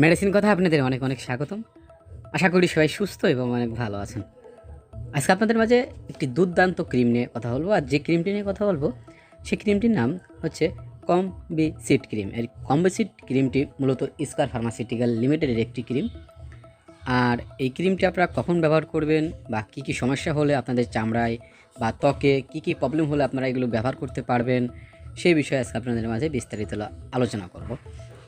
Medicine কথা আপনাদের অনেক অনেক স্বাগতম। আশা করি সবাই সুস্থ এবং অনেক ভালো আছেন। আজকে আপনাদের মাঝে একটি দুর্দান্ত ক্রিম নিয়ে কথা বলব, আর যে ক্রিমটি নিয়ে কথা বলব, সেই ক্রিমটির নাম হচ্ছে কম্বি সিড ক্রিম। এই কম্বি সিড ক্রিমটি মূলত স্কার ফার্মাসিউটিক্যাল লিমিটেডের একটি ক্রিম। আর এই ক্রিমটি আপনারা কখন ব্যবহার করবেন বা কী কী সমস্যা হলে আপনাদের চামড়ায় বা ত্বকে কী কী প্রবলেম হলে আপনারা এগুলো ব্যবহার করতে পারবেন, সেই বিষয়ে আজকে আপনাদের মাঝে বিস্তারিত আলোচনা করব।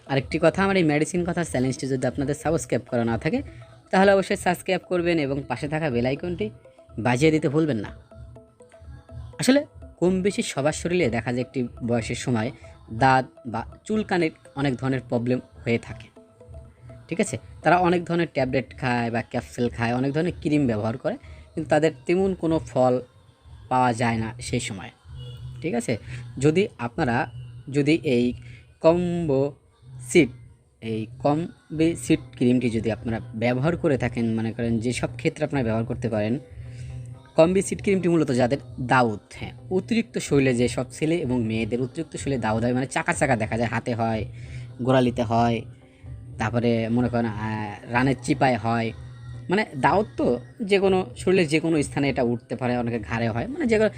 আরেকটি কথা, আমার এই মেডিসিন কথা চ্যালেঞ্জটি যদি আপনাদের সাবস্ক্রাইব করা না থাকে, তাহলে অবশ্যই সাবস্ক্রাইব করবেন এবং পাশে থাকা বেল আইকনটি বাজিয়ে দিতে ভুলবেন না। আসলে কম বেশি সবার শরীরে দেখা যায় একটি বয়সের সময় দাঁত বা চুলকানির অনেক ধরনের প্রবলেম হয়ে থাকে। ঠিক আছে? তারা অনেক ধরনের ট্যাবলেট খায় বা ক্যাপসুল খায়, অনেক ধরনের ক্রিম ব্যবহার করে, কিন্তু তাদের তেমন কোনো ফল পাওয়া যায় না সেই সময়। ঠিক আছে? যদি আপনারা, যদি এই কম্বো সিট, এই কম সিট ক্রিমটি যদি আপনারা ব্যবহার করে থাকেন, মনে করেন যেসব ক্ষেত্রে আপনারা ব্যবহার করতে পারেন কম্বি সিট ক্রিমটি মূলত যাদের দাউদ হ্যাঁ অতিরিক্ত শৈলে যে সব ছেলে এবং মেয়েদের অতিরিক্ত শৈলে দাউদ হয় মানে চাকা চাকা দেখা যায়, হাতে হয়, গোড়ালিতে হয়, তারপরে মনে করেন রানের চিপায় হয় মানে দাউদ তো যে কোনো শরীরের যে কোনো স্থানে এটা উঠতে পারে, অনেকে ঘাড়ে হয়। মানে যেগুলো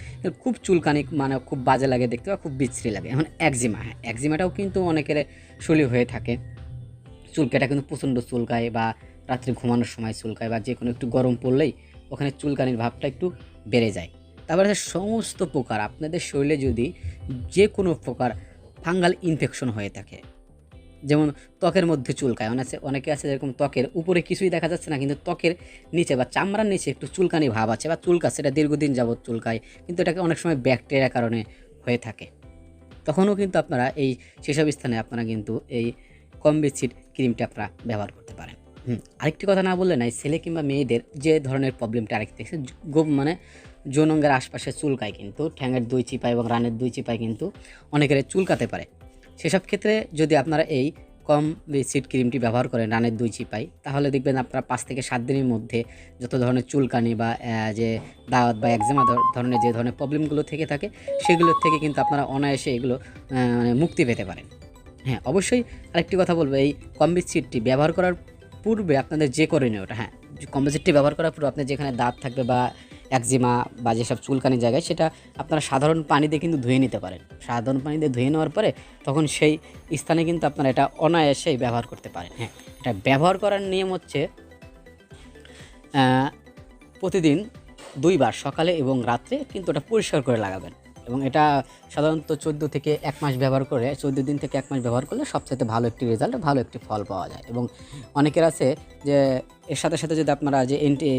খুব চুলকানি মানে খুব বাজে লাগে দেখতে বা খুব বিশ্রী লাগে। এখন একজিমা হ্যাঁ একজিমাটাও কিন্তু অনেকের শরীর হয়ে থাকে। চুলকাটা কিন্তু প্রচণ্ড চুলকায় বা রাত্রে ঘুমানোর সময় চুলকায় বা যে কোনো একটু গরম পড়লেই ওখানে চুলকানির ভাবটা একটু বেড়ে যায়। তারপরে সমস্ত প্রকার, আপনাদের শরীরে যদি যে কোনো প্রকার ফাঙ্গাল ইনফেকশন হয়ে থাকে যেমন ত্বকের মধ্যে চুলকায়। অনেক অনেকে আছে যেরকম ত্বকের উপরে কিছুই দেখা যাচ্ছে না, কিন্তু ত্বকের নিচে বা চামড়ার নিচে একটু চুলকানি ভাব আছে বা চুলকা, সেটা দীর্ঘদিন যাবৎ চুলকায়, কিন্তু এটাকে অনেক সময় ব্যাকটেরিয়ার কারণে হয়ে থাকে। তখনও কিন্তু আপনারা এই সেসব স্থানে আপনারা কিন্তু এই কম্বিচিড ক্রিমটা আপনারা ব্যবহার করতে পারেন। হুম, আরেকটি কথা না বললে নাই, ছেলে কিংবা মেয়েদের যে ধরনের প্রবলেমটা আরেকটি দেখছে গোপ মানে যৌনঙ্গের আশপাশে চুলকায় কিন্তু, ঠ্যাঙের দুই চিপায় এবং রানের দুই চিপায় কিন্তু অনেকের চুলকাতে পারে। সেসব ক্ষেত্রে যদি আপনারা এই কম সিড ক্রিমটি ব্যবহার করেন রানের দুই চিপাই, তাহলে দেখবেন আপনারা পাঁচ থেকে সাত দিনের মধ্যে যত ধরনের চুলকানি বা যে দাওয়াত বা একজামা ধরনের যে ধরনের প্রবলেমগুলো থেকে থাকে সেগুলোর থেকে কিন্তু আপনারা অনায়াসে এগুলো মানে মুক্তি পেতে পারেন। হ্যাঁ অবশ্যই আরেকটি কথা বলব, এই কম্বিট সিটটি ব্যবহার করার পূর্বে আপনাদের যে করণীয় ওটা হ্যাঁ কম্বিট সিটটি ব্যবহার করার পূর্বে আপনার যেখানে দাঁত থাকবে বা একজিমা বা যেসব চুলকানি জায়গায় সেটা আপনারা সাধারণ পানি দিয়ে কিন্তু ধুয়ে নিতে পারেন। সাধারণ পানি দিয়ে ধুয়ে নেওয়ার পরে তখন সেই স্থানে কিন্তু আপনারা এটা অনায়াসেই ব্যবহার করতে পারেন। হ্যাঁ এটা ব্যবহার করার নিয়ম হচ্ছে প্রতিদিন দুইবার সকালে এবং রাত্রে কিন্তু ওটা পরিষ্কার করে লাগাবেন। এবং এটা সাধারণত চোদ্দ থেকে এক মাস ব্যবহার করে, চোদ্দ দিন থেকে এক মাস ব্যবহার করলে সবচেয়ে ভালো একটি রেজাল্ট ভালো একটি ফল পাওয়া যায়। এবং অনেকের আছে যে, এর সাথে সাথে যদি আপনারা যে এন্টি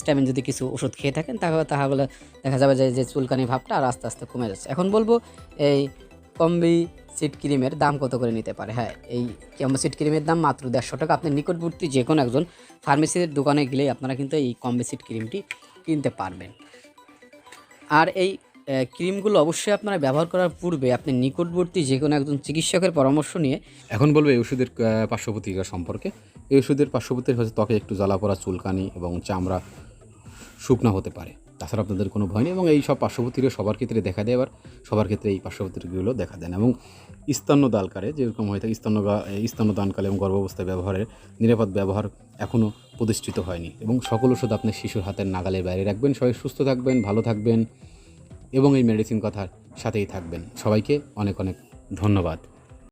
স্টামিন যদি কিছু ওষুধ খেয়ে থাকেন, তাহলে তাহলে দেখা যাবে যে যে চুলকানি ভাবটা আর আস্তে আস্তে কমে যাচ্ছে। এখন বলব, এই কম্বি সিট ক্রিমের দাম কত করে নিতে পারে? হ্যাঁ এই কম্বি সিট ক্রিমের দাম মাত্র দেড়শো টাকা। আপনি নিকটবর্তী যে কোনো একজন ফার্মেসির দোকানে গেলেই আপনারা কিন্তু এই কম্বি সিট ক্রিমটি কিনতে পারবেন। আর এই ক্রিমগুলো অবশ্যই আপনারা ব্যবহার করার পূর্বে আপনি নিকটবর্তী যে কোনো একজন চিকিৎসকের পরামর্শ নিয়ে এখন বলব এই ওষুধের আহ, পার্শ্ব প্রতিক্রিয়া সম্পর্কে। এই ওষুধের পার্শ্ব প্রতিক্রিয়া হচ্ছে ত্বকে একটু জ্বালা পড়া চুলকানি এবং চামড়া শুকনা হতে পারে। তাছাড়া আপনাদের কোনো ভয় নেই এবং এই সব পার্শ্ব প্রতিক্রিয়া সবার ক্ষেত্রে দেখা দেয় আবার সবার ক্ষেত্রে এই পার্শ্ব প্রতিক্রিয়াগুলো দেখা দেয় না এবং স্তন্যদালকারে যেরকম হয়ে থাকে স্তন্য স্তন্যদানকালে এবং গর্ভাবস্থায় ব্যবহারের নিরাপদ ব্যবহার এখনও প্রতিষ্ঠিত হয়নি এবং সকল ওষুধ আপনি শিশুর হাতের নাগালের বাইরে রাখবেন। সবাই সুস্থ থাকবেন ভালো থাকবেন। এবং এই মেডিসিন কথার সাথেই থাকবেন। সবাইকে অনেক অনেক ধন্যবাদ।